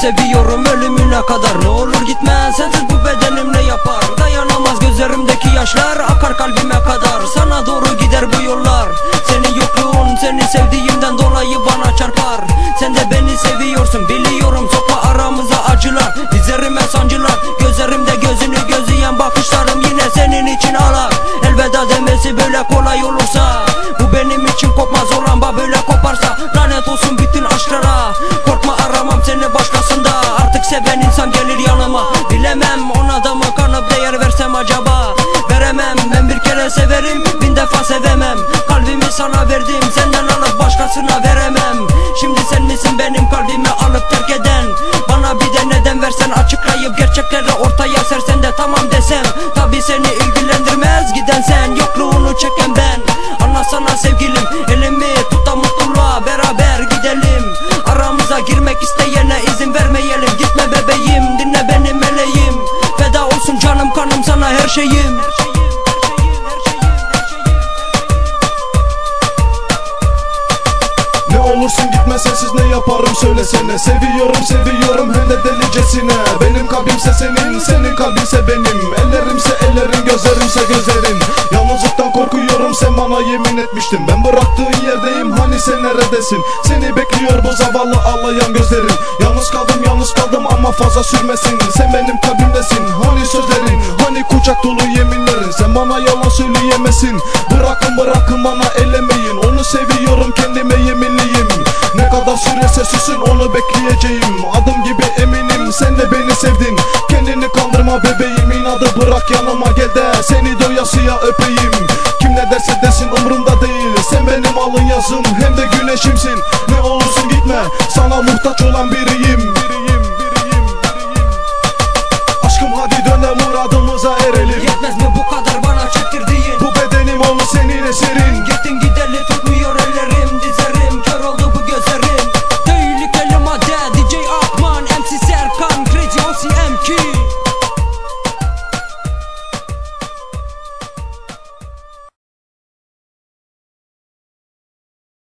seviyorum ölümüne kadar. Ne olur gitme sensiz bu bedenim ne yapar? Dayanamaz gözlerimdeki yaşlar akar kalbime kadar. Sana doğru gider bu yollar. Senin yokluğun seni sevdiğimden dolayı bana çarpar. Sen de beni seviyorsun biliyorum sokma aramıza acılar. Dizlerime sancılar sevemem. Kalbimi sana verdim senden alıp başkasına veremem. Şimdi sen misin benim kalbimi alıp terk eden? Bana bir de neden versen açıklayıp gerçekleri ortaya sersen de tamam desem. Tabi seni ilgilendirmez giden sen yokluğunu çeken ben. Anlasana sevgilim elimi tut da mutluluğa beraber gidelim. Aramıza girmek isteyene izin vermeyelim. Gitme bebeğim dinle beni meleğim. Feda olsun canım kanım sana her şeyim olursun gitme sensiz ne yaparım söylesene. Seviyorum seviyorum hem de delicesine. Benim kalbimse senin senin kalbinse benim. Ellerimse ellerin gözlerimse gözlerin Yalnızlıktan korkuyorum sen bana yemin etmiştin. Ben bıraktığın yerdeyim hani sen neredesin? Seni bekliyor bu zavallı ağlayan gözlerin Yalnız kaldım yalnız kaldım ama fazla sürmesin. Sen benim kalbimdesin hani sözlerin? Hani kucak dolu bana yalan söyleyemesin. Bırakın bırakın bana elemeyin. Onu seviyorum kendime yeminliyim. Ne kadar sürese süsün onu bekleyeceğim. Adım gibi eminim sen de beni sevdin. Kendini kandırma bebeğim inadı bırak yanıma gel de Seni doyasıya öpeyim. Kim ne derse desin umurumda değil. Sen benim alın yazım hem de güneşimsin. Ne olursun gitme sana muhtaç olan biriyim. Aşkım hadi döne muradımıza erelim.